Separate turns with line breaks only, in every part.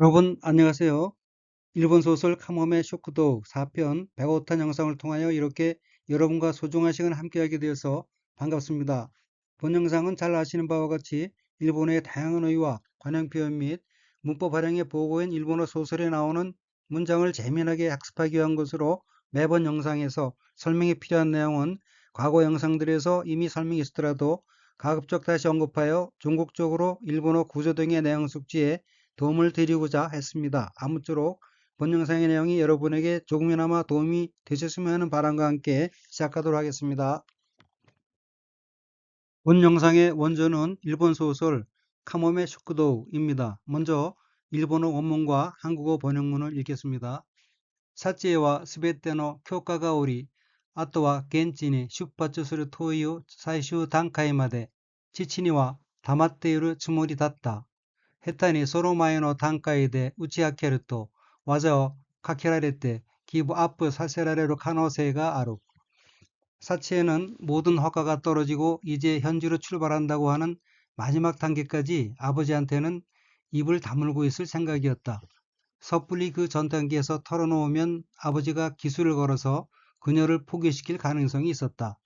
여러분 안녕하세요. 일본 소설 카모메 쇼크도 4편 105탄 영상을 통하여 이렇게 여러분과 소중한 시간 함께하게 되어서 반갑습니다. 본 영상은 잘 아시는 바와 같이 일본의 다양한 어휘와 관용 표현 및 문법 활용에 보고인 일본어 소설에 나오는 문장을 재미나게 학습하기 위한 것으로 매번 영상에서 설명이 필요한 내용은 과거 영상들에서 이미 설명이 있더라도 가급적 다시 언급하여 종국적으로 일본어 구조 등의 내용 숙지에 도움을 드리고자 했습니다. 아무쪼록 본 영상의 내용이 여러분에게 조금이나마 도움이 되셨으면 하는 바람과 함께 시작하도록 하겠습니다. 본 영상의 원조는 일본 소설 카모메 슈크도우입니다. 먼저 일본어 원문과 한국어 번역문을 읽겠습니다. 사치에와 스베테노 교과가 오리 あとは現地に出発する遠い最終段階まで父には溜まっているつもりだった。 下手にその前の段階で打ち明けると技をかけられてギブアップさせられる可能性がある. 사치에는 모든 허가가 떨어지고 이제 현지로 출발한다고 하는 마지막 단계까지 아버지한테는 입을 다물고 있을 생각이었다. 섣불리 그 전 단계에서 털어놓으면 아버지가 기술을 걸어서 그녀를 포기시킬 가능성이 있었다.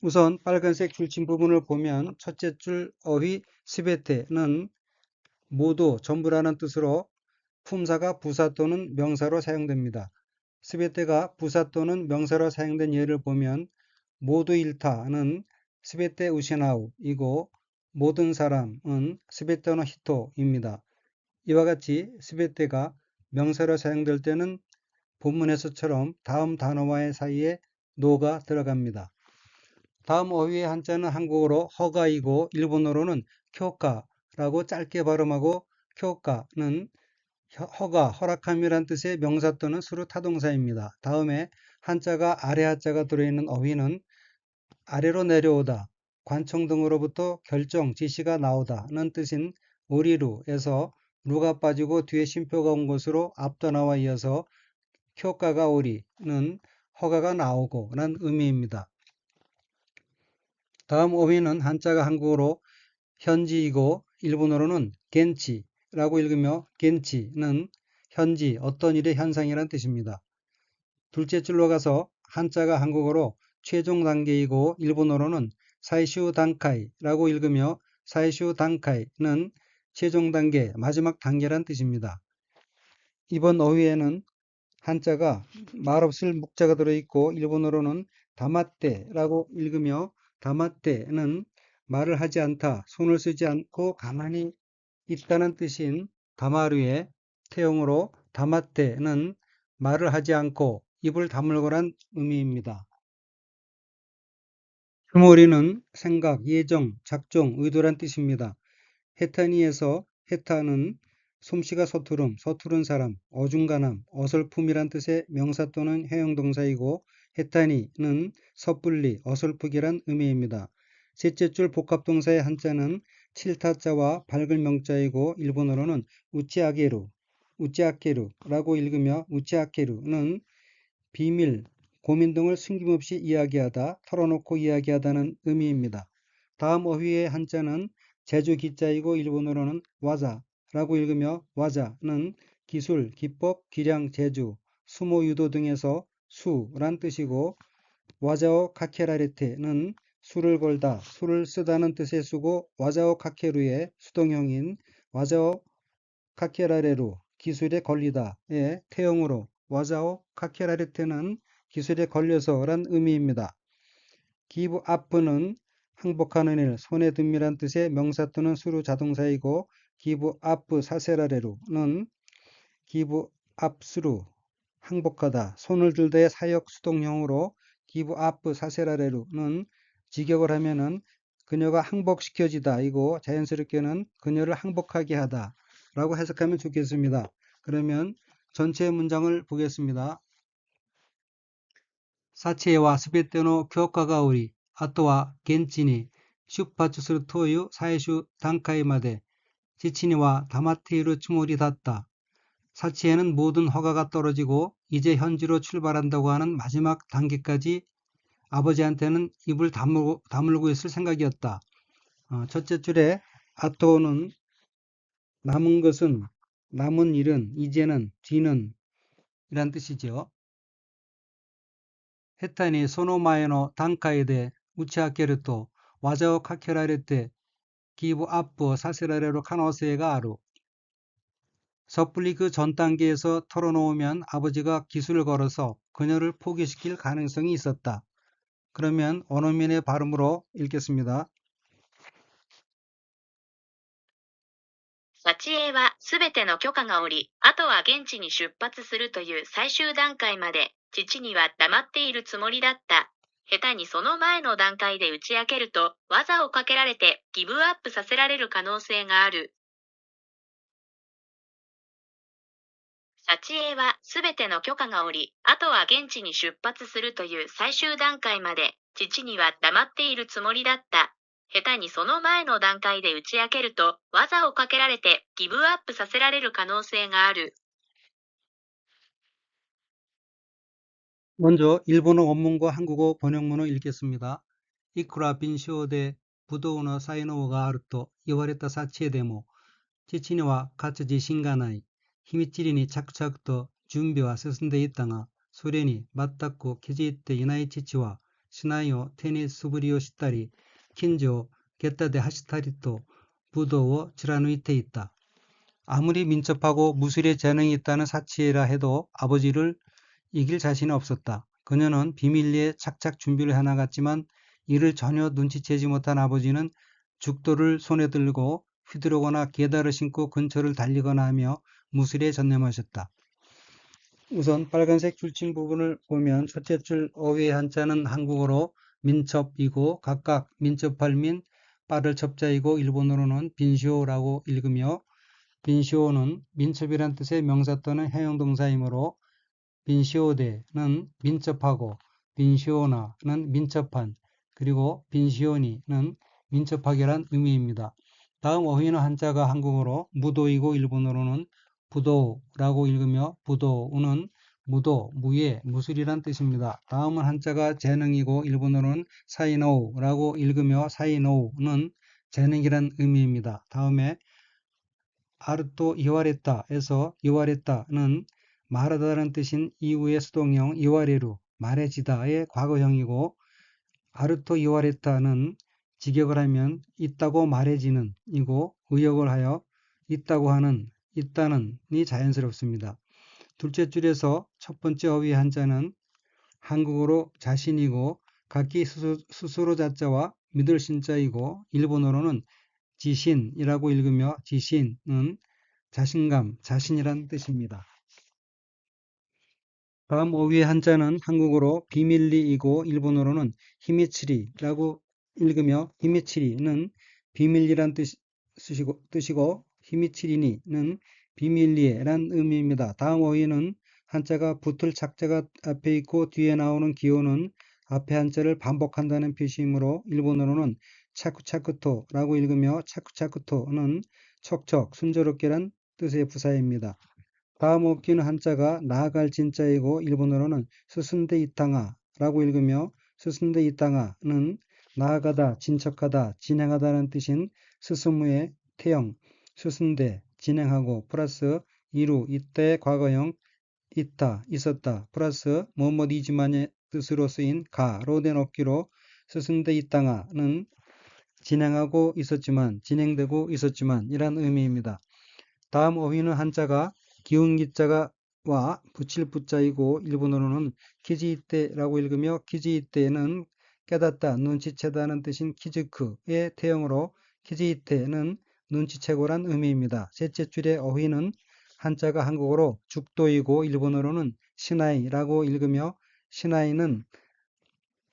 우선 빨간색 줄침 부분을 보면 첫째 줄 어휘 스베테는 모두 전부라는 뜻으로 품사가 부사 또는 명사로 사용됩니다. 스베테가 부사 또는 명사로 사용된 예를 보면 모두 일타는 스베테 우시나우이고 모든 사람은 스베테노 히토입니다. 이와 같이 스베테가 명사로 사용될 때는 본문에서처럼 다음 단어와의 사이에 노가 들어갑니다. 다음 어휘의 한자는 한국어로 허가이고 일본어로는 쿄카 라고 짧게 발음하고 쿄카는 허가, 허락함이란 뜻의 명사 또는 수루 타동사입니다. 다음에 한자가 아래 한자가 들어있는 어휘는 아래로 내려오다, 관청 등으로부터 결정, 지시가 나오다는 뜻인 오리루에서 루가 빠지고 뒤에 쉼표가 온 것으로 앞도 나와 이어서 효과가 오리는 허가가 나오고 란 의미입니다. 다음 어휘는 한자가 한국어로 현지이고 일본어로는 겐치라고 읽으며 겐치는 현지 어떤 일의 현상이란 뜻입니다. 둘째 줄로 가서 한자가 한국어로 최종 단계이고 일본어로는 사이슈 단카이라고 읽으며 사이슈 단카이는 최종 단계, 마지막 단계란 뜻입니다. 이번 어휘에는 한자가 말없을 묵자가 들어있고 일본어로는 다마떼라고 읽으며 다마떼는 말을 하지 않다, 손을 쓰지 않고 가만히 있다는 뜻인 다마루의 태용으로 다마떼는 말을 하지 않고 입을 다물고란 의미입니다. 휴모리는 생각, 예정, 작정, 의도란 뜻입니다. 헤타니에서 헤타는 솜씨가 서투름, 서투른 사람, 어중간함, 어설픔이란 뜻의 명사 또는 형용동사이고 헤타니는 섣불리, 어설프기란 의미입니다. 셋째 줄 복합동사의 한자는 칠타자와 밝을 명자이고 일본어로는 우찌아게루, 우찌아케루라고 읽으며 우찌아케루는 비밀, 고민 등을 숨김없이 이야기하다, 털어놓고 이야기하다는 의미입니다. 다음 어휘의 한자는 제주 기자이고 일본어로는 와자, 라고 읽으며 와자는 기술, 기법, 기량, 재주, 수모 유도 등에서 수란 뜻이고 와자오 카케라레테는 수를 걸다, 수를 쓰다는 뜻의 수고 와자오 카케루의 수동형인 와자오 카케라레루 기술에 걸리다의 태형으로 와자오 카케라레테는 기술에 걸려서란 의미입니다. 기브 아프는 항복하는 일, 손에 듭이란 뜻의 명사 또는 수루 자동사이고 기브 아프 사세라레루는 기브 앞수루 항복하다 손을 들다의 사역 수동형으로 기브 아프 사세라레루는 직역을 하면은 그녀가 항복시켜지다. 이고 자연스럽게는 그녀를 항복하게 하다. 라고 해석하면 좋겠습니다. 그러면 전체 문장을 보겠습니다. 사체와 스베테노 교과가 우리 아토와 겐치니 슈파츠스르 토유 사이슈 단카이마데 지치니와 다마테이로 추몰이 닿다. 사치에는 모든 허가가 떨어지고 이제 현지로 출발한다고 하는 마지막 단계까지 아버지한테는 입을 다물고, 다물고 있을 생각이었다. 어, 첫째 줄에 아토는 남은 것은 남은 일은, 이제는, 뒤는 이란 뜻이죠. 헤타니 소노마에노 단카이데 우치하케르토 와자오 카케라레테 기부 앞부 사세라레로 카노세가 아루 섣불리 그 전 단계에서 털어놓으면 아버지가 기술을 걸어서 그녀를 포기시킬 가능성이 있었다. 그러면 원어민의 발음으로 읽겠습니다.
幸恵はすべての許可が下り、あとは現地に出発するという最終段階まで、父には黙っているつもりだった。下手にその前の段階で打ち明けると、技をかけられてギブアップさせられる可能性がある。 幸恵はすべての許可が下り、あとは現地に出発するという最終段階まで、父には黙っているつもりだった。下手にその前の段階で打ち明けると、技をかけられてギブアップさせられる可能性がある。
먼저 일본어 원문과 한국어 번역문을 읽겠습니다. 이쿠라 빈쇼데 부도우너 사이노우가 아르토 이와레타 사치에데모 지치니와 가츠지 신가나이 히미치리니 차크차크토 준비와 스슨데 있다가 소련이 맞닿고 키지이때 이나이 치치와 시나이오 테니 수브리오 시타리 킨조 게타데 하시타리토 부도워 지라누이테 있다. 아무리 민첩하고 무술에 재능이 있다는 사치에라 해도 아버지를 이길 자신이 없었다. 그녀는 비밀리에 착착 준비를 해나갔지만 이를 전혀 눈치채지 못한 아버지는 죽도를 손에 들고 휘두르거나 계다를 신고 근처를 달리거나 하며 무술에 전념하셨다. 우선 빨간색 줄침 부분을 보면 첫째 줄 어휘의 한자는 한국어로 민첩이고 각각 민첩할 민 빠를 첩자이고 일본어로는 빈시오라고 읽으며 빈시오는 민첩이란 뜻의 명사 또는 형용동사이므로 빈시오데는 민첩하고 빈시오나는 민첩한 그리고 빈시오니는 민첩하게란 의미입니다. 다음 어휘는 한자가 한국어로 무도이고 일본어로는 부도라고 읽으며 부도우는 무도, 무예, 무술이란 뜻입니다. 다음은 한자가 재능이고 일본어로는 사이노우라고 읽으며 사이노우는 재능이란 의미입니다. 다음에 아르토 이와레타에서 이와레타는 말하다라는 뜻인 이후의 수동형 이와레루 말해지다의 과거형이고 아르토 이와레타는 직역을 하면 있다고 말해지는 이고 의역을 하여 있다고 하는 있다는이 자연스럽습니다. 둘째 줄에서 첫 번째 어휘 한자는 한국어로 자신이고 각기 스스- 스스로 자자와 믿을 신자이고 일본어로는 지신이라고 읽으며 지신은 자신감, 자신이란 뜻입니다. 다음 어휘의 한자는 한국어로 비밀리이고 일본어로는 히미츠리라고 읽으며 히미츠리는 비밀리란 뜻, 뜻이고, 뜻이고 히미츠리니는 비밀리에란 의미입니다. 다음 어휘는 한자가 붙을 착자가 앞에 있고 뒤에 나오는 기호는 앞에 한자를 반복한다는 표시이므로 일본어로는 차쿠차쿠토라고 읽으며 차쿠차쿠토는 척척 순조롭게란 뜻의 부사입니다. 다음 어귀는 한자가 나아갈 진자이고 일본어로는 스승대 이땅아라고 읽으며 스승대 이땅아는 나아가다, 진척하다, 진행하다는 뜻인 스스무의 태형, 스승대, 진행하고 플러스 이루, 이때 과거형, 있다, 있었다, 플러스 뭐뭐이지만의 뜻으로 쓰인 가로 된 어귀로 스승대 이땅아는 진행하고 있었지만, 진행되고 있었지만 이란 의미입니다. 다음 어휘는 한자가 기운 기자가 와 붙일 붙자이고 일본어로는 키지이테라고 읽으며 키지이테는 깨닫다, 눈치채다는 뜻인 키즈크의 태형으로 키지이테는 눈치채고란 의미입니다. 셋째 줄의 어휘는 한자가 한국어로 죽도이고 일본어로는 시나이라고 읽으며 시나이는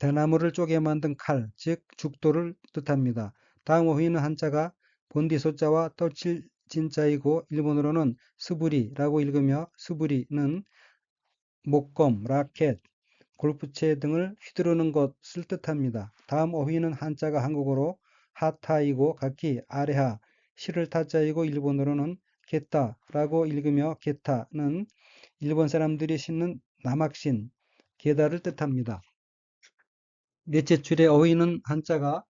대나무를 쪼개 만든 칼, 즉 죽도를 뜻합니다. 다음 어휘는 한자가 본디소자와 떨칠 진자이고 일본어로는 스부리라고 읽으며 스부리는 목검, 라켓, 골프채 등을 휘두르는 것을 뜻합니다. 다음 어휘는 한자가 한국어로 하타이고 각기 아래하, 시를 타자이고 일본어로는 게타라고 읽으며 게타는 일본 사람들이 신는 남학신, 게다를 뜻합니다. 넷째 줄의 어휘는 한자가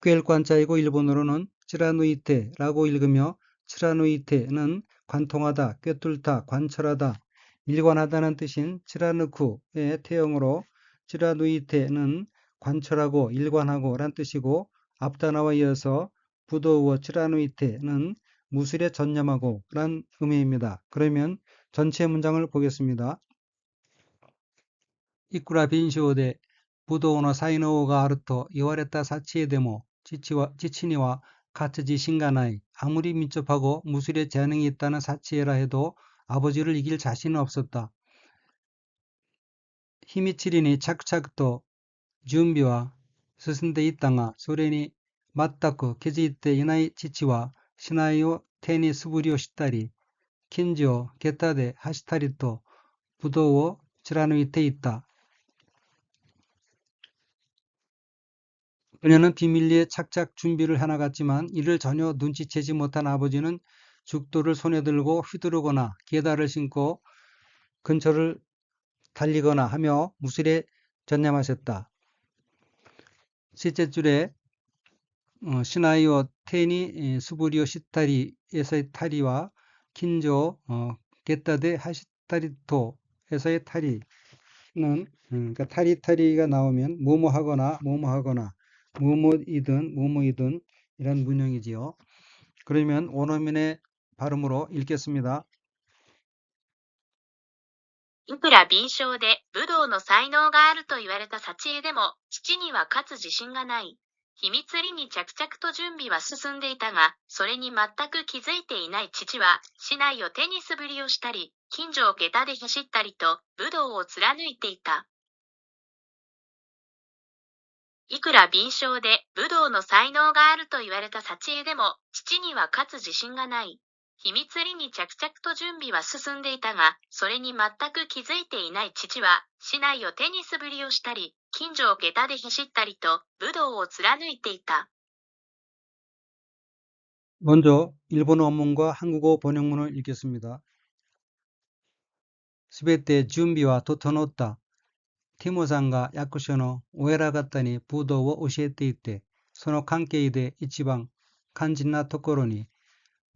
꿰일관자이고 일본어로는 츠라누이테라고 읽으며 츠라누이테는 관통하다, 꿰뚫다, 관철하다, 일관하다는 뜻인 찌라누쿠의 태형으로 찌라누이테는 관철하고 일관하고 란 뜻이고 앞단어와 이어서 부도우어 찌라누이테는 무술에 전념하고 란 의미입니다. 그러면 전체 문장을 보겠습니다. 이쿠라 빈시오데 부도우노 사이노우가 아르토 이와레타 사치에데모 지치니와 가츠지 신가나이 아무리 민첩하고 무술에 재능이 있다는 사치에라 해도 아버지를 이길 자신은 없었다. 히미치리니 착착도 준비와 스승데 있다가 소련이 맞다고 계지이때 이나이 지치와 시나이오 테니 스부리오 시타리 킨지오 게타데 하시타리토 부도워 지라누이테 있다. 그녀는 비밀리에 착착 준비를 해나갔지만 이를 전혀 눈치채지 못한 아버지는 죽도를 손에 들고 휘두르거나 계다를 신고 근처를 달리거나 하며 무술에 전념하셨다. 셋째 줄에 어, 시나이오 테니 에, 수부리오 시타리에서의 타리와 킨조 어, 게타데 하시타리토에서의 타리는 음, 그러니까 타리 타리가 나오면 뭐뭐 하거나 뭐뭐 하거나 무엇이든 무엇이든 이런 문형이지요. 그러면 원어민의 발음으로 읽겠습니다.
いくら敏捷で武道の才能があると言われた幸恵でも、父には勝つ自信がない。秘密裏に着々と準備は進んでいたが、それに全く気づいていない父は、市内を手に素振りをしたり、近所を下駄で走ったりと、武道を貫いていた。いくら敏捷で武道の才能があると言われた幸恵でも、父には勝つ自信がない。 秘密裏に着々と準備は進んでいたが、それに全く気づいていない父は、市内を手に素振りをしたり、近所を下駄で走ったりと、武道を貫いていた。
먼저 일본어 원문과 한국어 번역문을 읽겠습니다. 스베테 준비와 도토노타 티모さんが 役所のお偉方に武道を教えていて、その関係で一番肝心なところに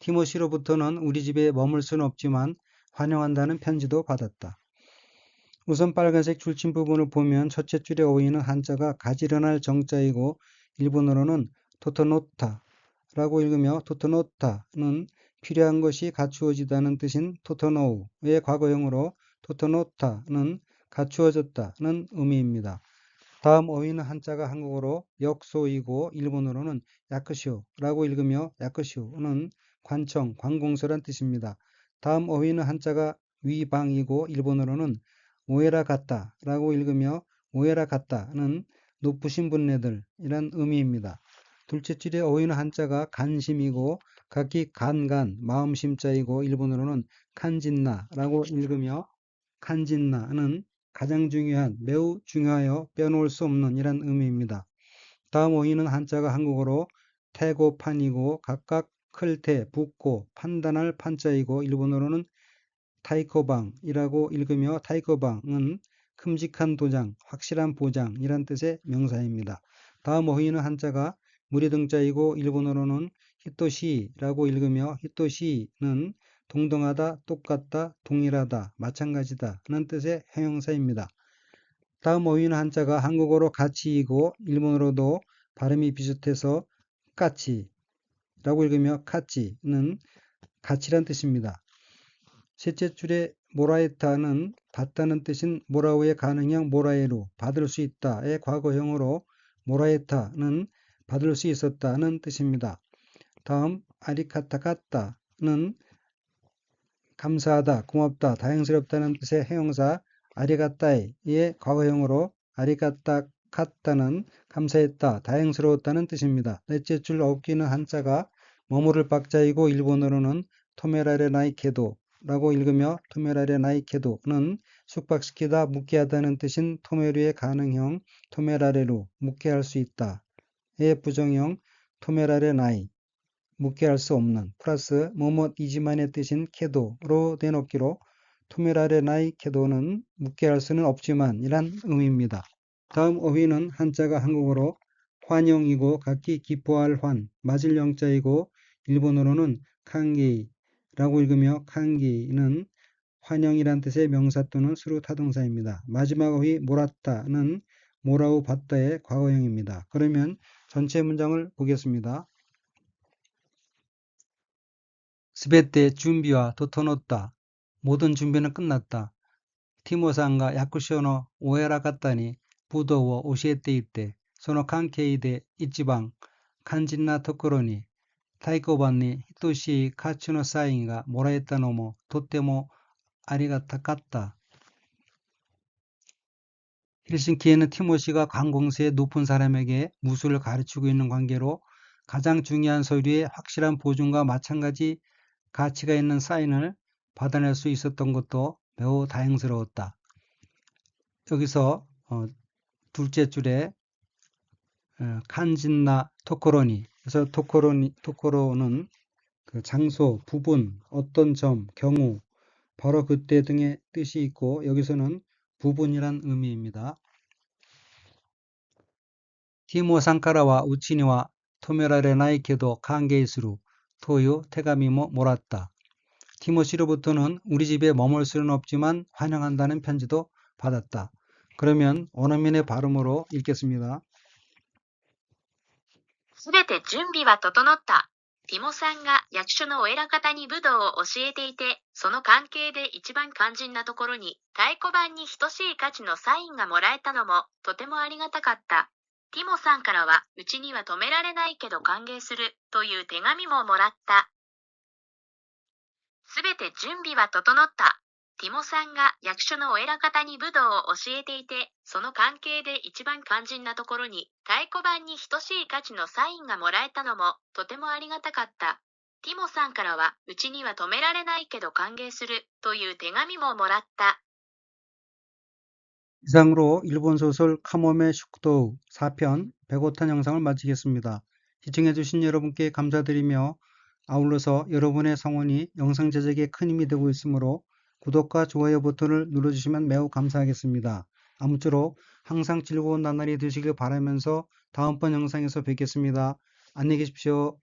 티모시로부터는 우리 집에 머물 수는 없지만 환영한다는 편지도 받았다. 우선 빨간색 줄침 부분을 보면 첫째 줄에 어휘는 한자가 가지런할 정자이고 일본어로는 토토노타 라고 읽으며 토토노타는 필요한 것이 갖추어지다는 뜻인 토토노우의 과거형으로 토토노타는 갖추어졌다는 의미입니다. 다음 어휘는 한자가 한국어로 역소이고 일본어로는 야크쇼라고 읽으며 야크쇼는 관청, 관공서란 뜻입니다. 다음 어휘는 한자가 위방이고 일본어로는 오에라 같다 라고 읽으며 오에라 같다는 높으신 분네들 이란 의미입니다. 둘째 줄의 어휘는 한자가 간심이고 각기 간간 마음심자이고 일본어로는 칸진나라고 읽으며 칸진나는 가장 중요한 매우 중요하여 빼놓을 수 없는 이란 의미입니다. 다음 어휘는 한자가 한국어로 태고판이고 각각 클테, 붓고, 판단할 판자이고 일본어로는 타이코방이라고 읽으며 타이코방은 큼직한 도장, 확실한 보장이란 뜻의 명사입니다. 다음 어휘는 한자가 무리등자이고 일본어로는 히토시라고 읽으며 히토시는 동등하다, 똑같다, 동일하다, 마찬가지다는 뜻의 형용사입니다. 다음 어휘는 한자가 한국어로 가치이고 일본어로도 발음이 비슷해서 까치 라고 읽으며 카치는 가치란 뜻입니다. 셋째 줄의 모라에타는 받다는 뜻인 모라우의 가능형 모라에루 받을 수 있다의 과거형으로 모라에타는 받을 수 있었다는 뜻입니다. 다음 아리카타카타는 감사하다, 고맙다, 다행스럽다는 뜻의 해용사 아리가따이의 과거형으로 아리가타카타는 감사했다, 다행스러웠다는 뜻입니다. 넷째 줄 엎기는 한자가 머무를 박자이고 일본어로는 토메라레 나이 케도라고 읽으며 토메라레 나이 케도는 숙박시키다 묵게 하다는 뜻인 토메루의 가능형 토메라레로 묵게 할 수 있다의 부정형 토메라레 나이 묵게 할 수 없는 플러스 뭐뭐이지만의 뜻인 케도로 되놓기로 토메라레 나이 케도는 묵게 할 수는 없지만 이란 의미입니다. 다음 어휘는 한자가 한국어로 환영이고 각기 기뻐할 환, 맞을 영자이고 일본어로는 칸게이라고 읽으며 칸게이는 환영이란 뜻의 명사 또는 수로 타동사입니다. 마지막 어휘 몰았다는 모라우 봤다의 과거형입니다. 그러면 전체 문장을 보겠습니다. 스베테 준비와 도토노다 모든 준비는 끝났다. 티모상과 야쿠시오노 오에라 갔다니 부도워 오시에테 이때 소노 칸케이데 이지방 칸진나 토코로니 太鼓判に等しい価値のサインがもらえたのもとってもありがたかった. 헬싱키에는 티모시가 관공서의 높은 사람에게 무술을 가르치고 있는 관계로 가장 중요한 서류에 확실한 보증과 마찬가지 가치가 있는 사인을 받아낼 수 있었던 것도 매우 다행스러웠다. 여기서 어, 둘째 줄에 어, 칸진나 토코로니 그래서 토코로니 토코로는 그 장소, 부분, 어떤 점, 경우, 바로 그때 등의 뜻이 있고 여기서는 부분이란 의미입니다. 티모 상카라와 우치니와 토메라레 나이케도 칸게이스루 토유 테가미모 몰았다. 티모시로부터는 우리 집에 머물 수는 없지만 환영한다는 편지도 받았다. 그러면 원어민의 발음으로 읽겠습니다.
すべて準備は整った。ティモさんが役所のお偉方に武道を教えていて、その関係で一番肝心なところに太鼓判に等しい価値のサインがもらえたのもとてもありがたかった。ティモさんからは、うちには止められないけど歓迎するという手紙ももらった。すべて準備は整った。ティモさんが役所のお偉方に武道を教えていて、その関係で一番肝心なところに太鼓判に等しい価値のサインがもらえたのもとてもありがたかった。ティモさんからは、うちには止められないけど歓迎するという手紙ももらった。
이상으로 일본 소설 카모메 슈크도우 4편 105탄 영상을 마치겠습니다. 시청해주신 여러분께 감사드리며 아울러서 여러분의 성원이 영상 제작에 큰 힘이 되고 있으므로 구독과 좋아요 버튼을 눌러주시면 매우 감사하겠습니다. 아무쪼록 항상 즐거운 나날이 되시길 바라면서 다음번 영상에서 뵙겠습니다. 안녕히 계십시오.